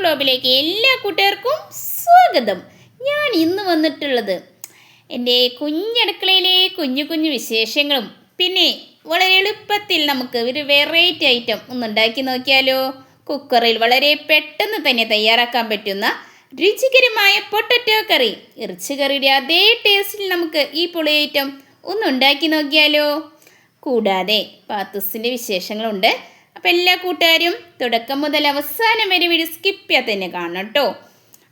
ബ്ലോഗിലേക്ക് എല്ലാ കൂട്ടുകാർക്കും സ്വാഗതം. ഞാൻ ഇന്ന് വന്നിട്ടുള്ളത് എന്റെ കുഞ്ഞടുക്കളയിലെ കുഞ്ഞു കുഞ്ഞു വിശേഷങ്ങളും പിന്നെ വളരെ എളുപ്പത്തിൽ നമുക്ക് ഒരു വെറൈറ്റി ഐറ്റം ഒന്നുണ്ടാക്കി നോക്കിയാലോ. കുക്കറിൽ വളരെ പെട്ടെന്ന് തന്നെ തയ്യാറാക്കാൻ പറ്റുന്ന രുചികരമായ പൊട്ടറ്റോ കറി ഇറച്ചിക്കറിയുടെ അതേ ടേസ്റ്റിൽ നമുക്ക് ഈ പുളി ഐറ്റം ഒന്നുണ്ടാക്കി നോക്കിയാലോ. കൂടാതെ പാത്തുസിന്റെ വിശേഷങ്ങളുണ്ട്. അപ്പോൾ എല്ലാ കൂട്ടുകാരും തുടക്കം മുതൽ അവസാനം വരെ വീഡിയോ സ്കിപ്പ് ചെയ്യാതെ തന്നെ കാണണം കേട്ടോ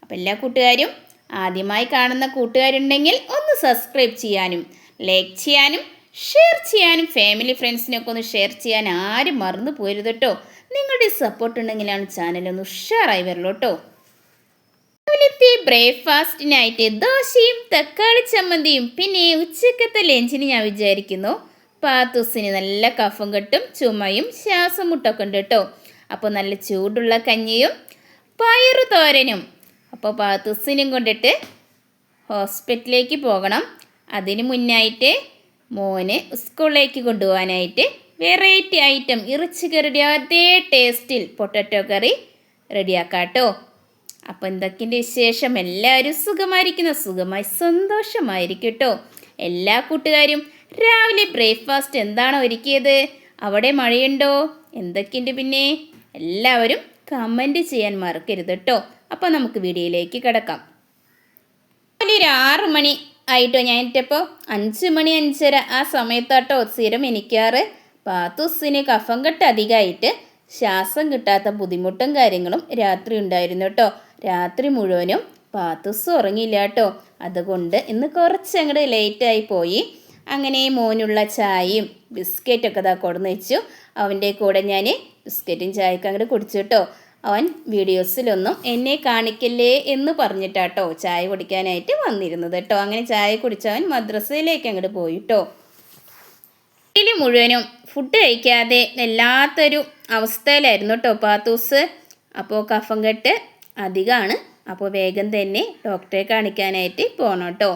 അപ്പോൾ എല്ലാ കൂട്ടുകാരും ആദ്യമായി കാണുന്ന കൂട്ടുകാരുണ്ടെങ്കിൽ ഒന്ന് സബ്സ്ക്രൈബ് ചെയ്യാനും ലൈക്ക് ചെയ്യാനും ഷെയർ ചെയ്യാനും ഫാമിലി ഫ്രണ്ട്സിനൊക്കെ ഒന്ന് ഷെയർ ചെയ്യാൻ ആരും മറന്നു പോരുത് കേട്ടോ നിങ്ങളുടെ സപ്പോർട്ട് ഉണ്ടെങ്കിലാണ് ചാനൽ ഒന്ന് ഉഷാറായി വരുള്ളൂ കേട്ടോ രാവിലത്തെ ബ്രേക്ക്ഫാസ്റ്റിനായിട്ട് ദോശയും തക്കാളി ചമ്മന്തിയും പിന്നെ ഉച്ചക്കത്തെ ലഞ്ചിന് ഞാൻ വിചാരിക്കുന്നു പാത്തൂസിന് നല്ല കഫം കെട്ടും ചുമയും ശ്വാസം മുട്ടൊക്കെ ഉണ്ട് കേട്ടോ. അപ്പോൾ നല്ല ചൂടുള്ള കഞ്ഞിയും പയറു തോരനും. അപ്പോൾ പാത്തൂസിനും കൊണ്ടിട്ട് ഹോസ്പിറ്റലിലേക്ക് പോകണം. അതിന് മുന്നായിട്ട് മോന് സ്കൂളിലേക്ക് കൊണ്ടുപോകാനായിട്ട് വെറൈറ്റി ഐറ്റം ഇറച്ചി കറിയുടെ അതേ ടേസ്റ്റിൽ പൊട്ടറ്റോ കറി റെഡിയാക്കാം കേട്ടോ. അപ്പോൾ എന്തൊക്കെയുണ്ട് വിശേഷം? എല്ലാവരും സുഖമായിരിക്കുന്ന. സുഖമായി സന്തോഷമായിരിക്കും കേട്ടോ. എല്ലാ കൂട്ടുകാരും രാവിലെ ബ്രേക്ക്ഫാസ്റ്റ് എന്താണ് ഒരുക്കിയത്? അവിടെ മഴയുണ്ടോ? എന്തൊക്കെയുണ്ട് പിന്നെ? എല്ലാവരും കമന്റ് ചെയ്യാൻ മറക്കരുത് കേട്ടോ അപ്പോൾ നമുക്ക് വീഡിയോയിലേക്ക് കിടക്കാം. ഒരു ആറ് മണി ആയിട്ടോ ഞാൻ എന്നിട്ടപ്പോൾ അഞ്ച് മണി അഞ്ചര ആ സമയത്താട്ടോ സ്ഥിരം എനിക്കാറ് പാത്തൂസിന് കഫം കെട്ട് അധികമായിട്ട് ശ്വാസം കിട്ടാത്ത ബുദ്ധിമുട്ടും കാര്യങ്ങളും രാത്രി ഉണ്ടായിരുന്നു കേട്ടോ രാത്രി മുഴുവനും പാത്തൂസ് ഉറങ്ങിയില്ല കേട്ടോ അതുകൊണ്ട് ഇന്ന് കുറച്ച് അങ്ങോട്ട് ലേറ്റായി പോയി. അങ്ങനെ മോനുള്ള ചായയും ബിസ്ക്കറ്റൊക്കെ ഇതാ കൊടുന്ന് വെച്ചു. അവന്റെ കൂടെ ഞാൻ ബിസ്ക്കറ്റും ചായയൊക്കെ അങ്ങോട്ട് കുടിച്ചു കേട്ടോ അവൻ വീഡിയോസിലൊന്നും എന്നെ കാണിക്കല്ലേ എന്ന് പറഞ്ഞിട്ടാട്ടോ ചായ കുടിക്കാനായിട്ട് വന്നിരുന്നത് കേട്ടോ അങ്ങനെ ചായ കുടിച്ചവൻ മദ്രസയിലേക്ക് അങ്ങോട്ട് പോയിട്ടോ വീട്ടിൽ മുഴുവനും ഫുഡ് കഴിക്കാതെ വല്ലാത്തൊരു അവസ്ഥയിലായിരുന്നു കേട്ടോ പാത്തൂസ്. അപ്പോൾ കഫം കെട്ട് അധികമാണ് അപ്പോൾ വേഗം തന്നെ ഡോക്ടറെ കാണിക്കാനായിട്ട് പോകണം കേട്ടോ.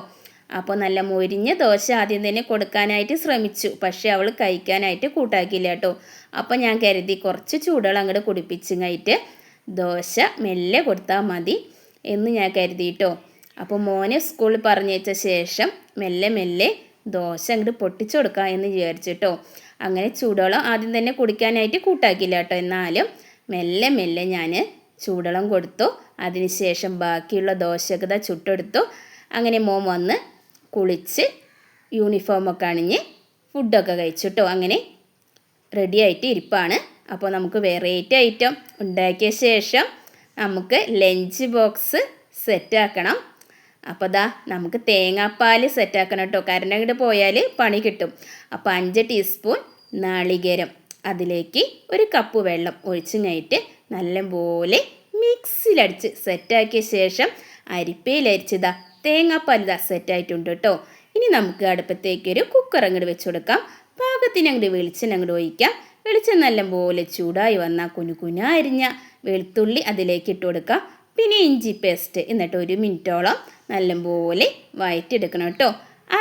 അപ്പോൾ നല്ല മൊരിഞ്ഞ ദോശ ആദ്യം തന്നെ കൊടുക്കാനായിട്ട് ശ്രമിച്ചു. പക്ഷേ അവൾ കഴിക്കാനായിട്ട് കൂട്ടാക്കിയില്ല കേട്ടോ. അപ്പോൾ ഞാൻ കരുതി കുറച്ച് ചൂടുകൾ അങ്ങോട്ട് കുടിപ്പിച്ചിങ്ങായിട്ട് ദോശ മെല്ലെ കൊടുത്താൽ മതി എന്ന് ഞാൻ കരുതി കേട്ടോ. അപ്പോൾ മോനെ സ്കൂളിൽ പറഞ്ഞയച്ച ശേഷം മെല്ലെ മെല്ലെ ദോശ അങ്ങോട്ട് പൊട്ടിച്ചു കൊടുക്കാം എന്ന് വിചാരിച്ചിട്ടോ അങ്ങനെ ചൂടോളം ആദ്യം തന്നെ കുടിക്കാനായിട്ട് കൂട്ടാക്കില്ല കേട്ടോ. എന്നാലും മെല്ലെ മെല്ലെ ഞാൻ ചൂടോളം കൊടുത്തു. അതിനുശേഷം ബാക്കിയുള്ള ദോശകത ചുട്ടെടുത്തു. അങ്ങനെ മോൻ വന്ന് കുളിച്ച് യൂണിഫോമൊക്കെ അണിഞ്ഞ് ഫുഡൊക്കെ കഴിച്ചിട്ടോ. അങ്ങനെ റെഡി ആയിട്ട് ഇരിപ്പാണ്. അപ്പോൾ നമുക്ക് വെറൈറ്റി ഐറ്റം ഉണ്ടാക്കിയ ശേഷം നമുക്ക് ലഞ്ച് ബോക്സ് സെറ്റാക്കണം അപ്പോൾ ദാ നമുക്ക് തേങ്ങാപ്പാൽ സെറ്റാക്കണം കേട്ടോ കാരണം അങ്ങോട്ട് പോയാൽ പണി കിട്ടും. അപ്പോൾ അഞ്ച് ടീസ്പൂൺ നാളികേരം. അതിലേക്ക് ഒരു കപ്പ് വെള്ളം ഒഴിച്ചു കഴിഞ്ഞിട്ട് നല്ലപോലെ മിക്സിയിലടിച്ച് സെറ്റാക്കിയ ശേഷം അരിപ്പയിലരിച്ചതാ തേങ്ങാപ്പാൽ ഇതാ സെറ്റായിട്ടുണ്ട് കേട്ടോ ഇനി നമുക്ക് അടുപ്പത്തേക്ക് ഒരു കുക്കർ അങ്ങോട്ട് വെച്ച് കൊടുക്കാം പാകത്തിന് അങ്ങോട്ട് വെളിച്ചെണ്ണ അങ്ങോട്ട് ഒഴിക്കാം. വെളിച്ചെണ്ണ നല്ലപോലെ ചൂടായി വന്നാൽ കുനു കുന അരിഞ്ഞ വെളുത്തുള്ളി അതിലേക്ക് ഇട്ട് കൊടുക്കാം. പിന്നെ ഇഞ്ചി പേസ്റ്റ് എന്നിട്ട് ഒരു മിനിറ്റോളം നല്ലപോലെ വയറ്റിയെടുക്കണം കേട്ടോ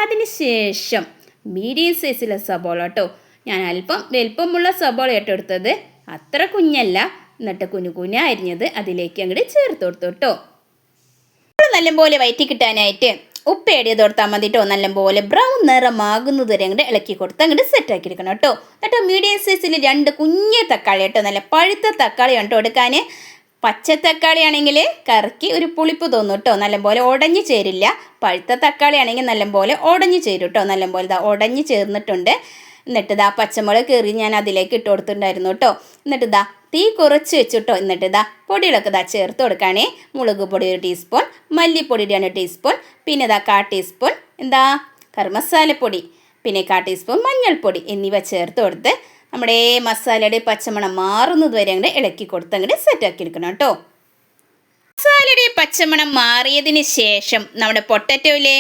അതിന് ശേഷം മീഡിയം സൈസിലെ സബോള കേട്ടോ ഞാൻ അല്പം വലിപ്പമുള്ള സബോള കേട്ടോ എടുത്തത്. അത്ര കുഞ്ഞല്ല. എന്നിട്ട് കുഞ്ഞു കുന അരിഞ്ഞത് അതിലേക്ക് അങ്ങോട്ട് ചേർത്ത് കൊടുത്തു കേട്ടോ നല്ലപോലെ വയറ്റി കിട്ടാനായിട്ട് ഉപ്പ് ഏടിയത് കൊടുത്താൽ മതി കേട്ടോ നല്ലപോലെ ബ്രൗൺ നിറമാകുന്നത് വരെ അങ്ങോട്ട് ഇളക്കി കൊടുത്ത് അങ്ങോട്ട് സെറ്റ് ആക്കി എടുക്കണം കേട്ടോ എന്നിട്ട് മീഡിയം സൈസിൽ രണ്ട് കുഞ്ഞ് തക്കാളി കേട്ടോ നല്ല പഴുത്ത തക്കാളി കേട്ടോ എടുക്കാൻ പച്ച തക്കാളി ആണെങ്കിൽ കറക്കി ഒരു പുളിപ്പ് തോന്നും കേട്ടോ നല്ലപോലെ ഉടഞ്ഞു ചേരില്ല. പഴുത്ത തക്കാളി ആണെങ്കിൽ നല്ലപോലെ ഉടഞ്ഞു ചേരും കേട്ടോ നല്ലപോലെ ഉടഞ്ഞു ചേർന്നിട്ടുണ്ട്. എന്നിട്ട് ഇതാ പച്ചമുളക് കയറി ഞാൻ അതിലേക്ക് ഇട്ട് കൊടുത്തിട്ടുണ്ടായിരുന്നു കേട്ടോ. എന്നിട്ട് ഇതാ തീ കുറച്ച് വെച്ചിട്ടോ. എന്നിട്ട് ഇതാ പൊടികളൊക്കെ ഇതാ ചേർത്ത് കൊടുക്കുകയാണേ മുളക് പൊടി ഒരു ടീസ്പൂൺ മല്ലിപ്പൊടി രണ്ട് ടീസ്പൂൺ പിന്നെ ഇതാ കാ ടീസ്പൂൺ എന്താ? കറുമസാലപ്പൊടി പിന്നെ കാ ടീസ്പൂൺ മഞ്ഞൾപ്പൊടി എന്നിവ ചേർത്ത് കൊടുത്ത് നമ്മുടെ മസാലയുടെ പച്ചമണം മാറുന്നത് വരെ അങ്ങനെ ഇളക്കി കൊടുത്ത് അങ്ങോട്ട് സെറ്റാക്കി എടുക്കണം കേട്ടോ. മസാലയുടെ പച്ചമണം മാറിയതിന് ശേഷം നമ്മുടെ പൊട്ടറ്റോയിലെ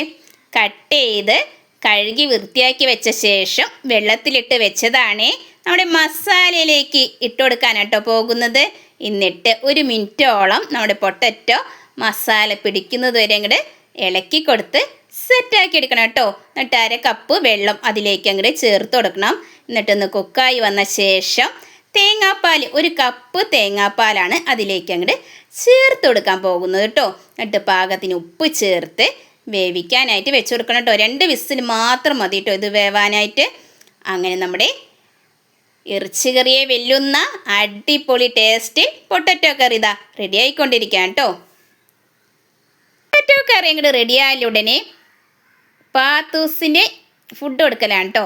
കട്ട് ചെയ്ത് കഴുകി വൃത്തിയാക്കി വെച്ച ശേഷം വെള്ളത്തിലിട്ട് വെച്ചതാണ് നമ്മുടെ മസാലയിലേക്ക് ഇട്ട് കൊടുക്കാനാട്ടോ പോകുന്നത്. എന്നിട്ട് ഒരു മിനിറ്റോളം നമ്മുടെ പൊട്ടറ്റോ മസാല പിടിക്കുന്നത് വരെ അങ്ങോട്ട് ഇളക്കി കൊടുത്ത് സെറ്റാക്കി എടുക്കണം കേട്ടോ. എന്നിട്ട് അര കപ്പ് വെള്ളം അതിലേക്ക് അങ്ങോട്ട് ചേർത്ത് കൊടുക്കണം. എന്നിട്ടൊന്ന് കുക്കായി വന്ന ശേഷം തേങ്ങാപ്പാൽ ഒരു കപ്പ് തേങ്ങാപ്പാലാണ് അതിലേക്ക് അങ്ങോട്ട് ചേർത്ത് കൊടുക്കാൻ പോകുന്നത് കേട്ടോ. എന്നിട്ട് പാകത്തിന് ഉപ്പ് ചേർത്ത് വേവിക്കാനായിട്ട് വെച്ച് കൊടുക്കണം കേട്ടോ. രണ്ട് വിസിൽ മാത്രം മതി കേട്ടോ ഇത് വേവാനായിട്ട്. അങ്ങനെ നമ്മുടെ ഇറച്ചിക്കറിയെ വെല്ലുന്ന അടിപൊളി ടേസ്റ്റ് പൊട്ടറ്റോ കറി ഇതാ റെഡി ആയിക്കൊണ്ടിരിക്കുകയാണ് കേട്ടോ. പൊട്ടറ്റോ കറി അങ്ങോട്ട് റെഡിയായാലും ഉടനെ പാത്തൂസിന്റെ ഫുഡ് കൊടുക്കലാണ് കേട്ടോ.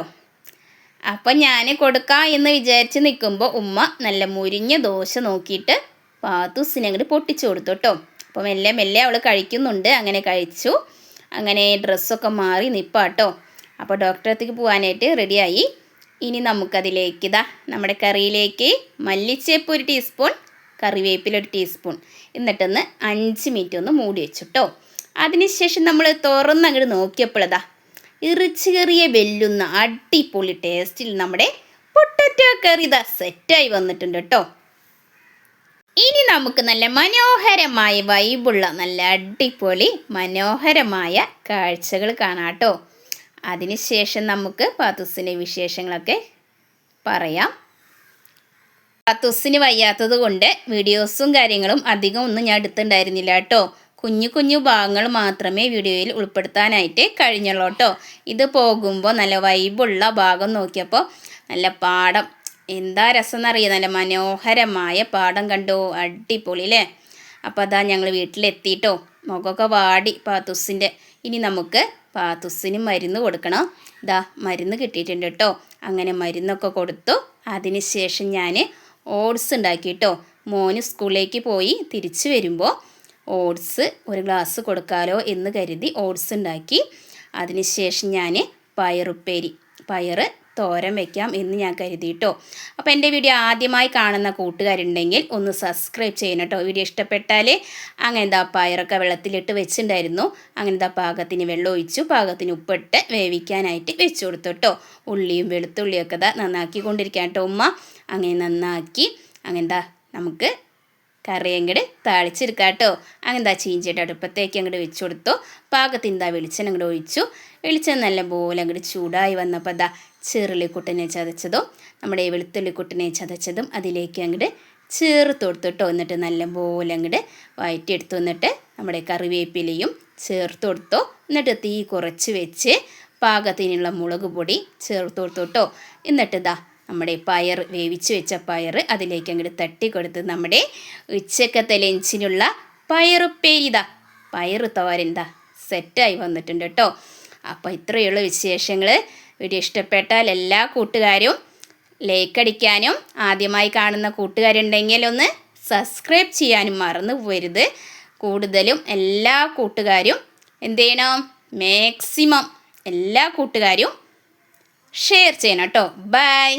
അപ്പം ഞാൻ കൊടുക്കാം എന്ന് വിചാരിച്ച് നിൽക്കുമ്പോൾ ഉമ്മ നല്ല മുരിഞ്ഞ ദോശ നോക്കിയിട്ട് പാത്തൂസിനെ അങ്ങോട്ട് പൊട്ടിച്ചു കൊടുത്തു കേട്ടോ. അപ്പം മെല്ലെ മെല്ലെ അവൾ കഴിക്കുന്നുണ്ട്. അങ്ങനെ കഴിച്ചു. അങ്ങനെ ഡ്രസ്സൊക്കെ മാറി നിൽപ്പാട്ടോ അപ്പോൾ ഡോക്ടറത്തേക്ക് പോകാനായിട്ട് റെഡിയായി ഇനി നമുക്കതിലേക്ക് ഇതാ നമ്മുടെ കറിയിലേക്ക് മല്ലിച്ചേപ്പ് ഒരു ടീസ്പൂൺ കറിവേപ്പില ഒരു ടീസ്പൂൺ എന്നിട്ടൊന്ന് അഞ്ച് മിനിറ്റ് ഒന്ന് മൂടി വെച്ചു കേട്ടോ അതിനുശേഷം നമ്മൾ തുറന്ന് അങ്ങോട്ട് നോക്കിയപ്പോഴതാ ഇറച്ചി കറിയെ വെല്ലുന്ന അടിപൊളി ടേസ്റ്റിൽ നമ്മുടെ പൊട്ടറ്റോ കറി ഇതാ സെറ്റായി വന്നിട്ടുണ്ട് കേട്ടോ ഇനി നമുക്ക് നല്ല മനോഹരമായ വൈബുള്ള നല്ല അടിപൊളി മനോഹരമായ കാഴ്ചകൾ കാണാട്ടോ അതിനുശേഷം നമുക്ക് പാത്തുസിന്റെ വിശേഷങ്ങളൊക്കെ പറയാം. പാത്തുസിന് വയ്യാത്തത് കൊണ്ട് വീഡിയോസും കാര്യങ്ങളും അധികം ഒന്നും ഞാൻ എടുത്തിട്ടുണ്ടായിരുന്നില്ല കേട്ടോ. കുഞ്ഞു കുഞ്ഞു ഭാഗങ്ങൾ മാത്രമേ വീഡിയോയിൽ ഉൾപ്പെടുത്താനായിട്ട് കഴിഞ്ഞുള്ളൂ കേട്ടോ. ഇത് പോകുമ്പോൾ നല്ല വൈബുള്ള ഭാഗം നോക്കിയപ്പോൾ നല്ല പാടം എന്താ രസം എന്നറിയാം നല്ല മനോഹരമായ പാടം കണ്ടോ. അടിപൊളി അല്ലേ? അപ്പോൾ അതാ ഞങ്ങൾ വീട്ടിലെത്തിയിട്ടോ മുഖമൊക്കെ വാടി. പാത്തുസിന്റെ ഇനി നമുക്ക് പാത്തുസിന് മരുന്ന് കൊടുക്കണം. ഇതാ മരുന്ന് കിട്ടിയിട്ടുണ്ട് കേട്ടോ. അങ്ങനെ മരുന്നൊക്കെ കൊടുത്തു. അതിന് ശേഷം ഞാൻ ഓട്സ് ഉണ്ടാക്കി കേട്ടോ. മോന് സ്കൂളിലേക്ക് പോയി തിരിച്ചു വരുമ്പോൾ ഓട്സ് ഒരു ഗ്ലാസ് കൊടുക്കാലോ എന്ന് കരുതി ഓട്സ് ഉണ്ടാക്കി. അതിനുശേഷം ഞാൻ പയറുപ്പേരി. പയറ് തോരൻ വെക്കാം എന്ന് ഞാൻ കരുതിയിട്ടോ. അപ്പോൾ എന്റെ വീഡിയോ ആദ്യമായി കാണുന്ന കൂട്ടുകാരുണ്ടെങ്കിൽ ഒന്ന് സബ്സ്ക്രൈബ് ചെയ്യണം കേട്ടോ. വീഡിയോ ഇഷ്ടപ്പെട്ടാൽ അങ്ങനെ എന്താ പയറൊക്കെ വെള്ളത്തിലിട്ട് വെച്ചിട്ടുണ്ടായിരുന്നു അങ്ങനെ എന്താ പാകത്തിന് വെള്ളം ഒഴിച്ചു പാകത്തിന് ഉപ്പിട്ട് വേവിക്കാനായിട്ട് വെച്ചു കൊടുത്തു കേട്ടോ. ഉള്ളിയും വെളുത്തുള്ളിയൊക്കെ ഇതാ നന്നാക്കിക്കൊണ്ടിരിക്കാം കേട്ടോ ഉമ്മ. അങ്ങനെ നന്നാക്കി അങ്ങനെന്താ നമുക്ക് കറി അങ്ങോട്ട് താളിച്ചെടുക്കാം കേട്ടോ. അങ്ങനെന്താ ചീഞ്ചിട്ട് അടുപ്പത്തേക്ക് അങ്ങോട്ട് വെച്ച് കൊടുത്തു. പാകത്തിന് എന്താ വെളിച്ചെണ്ണ അങ്ങോട്ട് ഒഴിച്ചു. വെളിച്ചെണ്ണ നല്ല പോലെ അങ്ങോട്ട് ചൂടായി വന്നപ്പോൾ എന്താ ചെറുള്ളിക്കുട്ടനെ ചതച്ചതും നമ്മുടെ വെളുത്തുള്ളിക്കുട്ടനെ ചതച്ചതും അതിലേക്ക് അങ്ങോട്ട് ചേർത്ത് കൊടുത്തിട്ടോ എന്നിട്ട് നല്ല പോലെ അങ്ങോട്ട് എടുത്ത് വന്നിട്ട് നമ്മുടെ കറിവേപ്പിലയും ചേർത്ത് കൊടുത്തോ. എന്നിട്ട് തീ കുറച്ച് വെച്ച് പാകത്തിനുള്ള മുളക് പൊടി ചേർത്ത് കൊടുത്തോട്ടോ എന്നിട്ട് ഇതാ നമ്മുടെ പയർ വേവിച്ച് വെച്ച പയർ അതിലേക്ക് അങ്ങോട്ട് തട്ടി കൊടുത്ത് നമ്മുടെ ഉച്ചക്കത്തെ ലഞ്ചിനുള്ള പയറുപ്പേരിതാ പയർ തോരന്താ സെറ്റായി വന്നിട്ടുണ്ട് കേട്ടോ അപ്പോൾ ഇത്രയുള്ള വിശേഷങ്ങൾ വീഡിയോ ഇഷ്ടപ്പെട്ടാൽ എല്ലാ കൂട്ടുകാരും ലൈക്ക് അടിക്കാനും ആദ്യമായി കാണുന്ന കൂട്ടുകാരുണ്ടെങ്കിൽ ഒന്ന് സബ്സ്ക്രൈബ് ചെയ്യാനും മറന്നു പോരുത്. കൂടുതലും എല്ലാ കൂട്ടുകാരും എന്ത് ചെയ്യണം? മാക്സിമം എല്ലാ കൂട്ടുകാരും ഷെയർ ചെയ്യണം കേട്ടോ ബൈ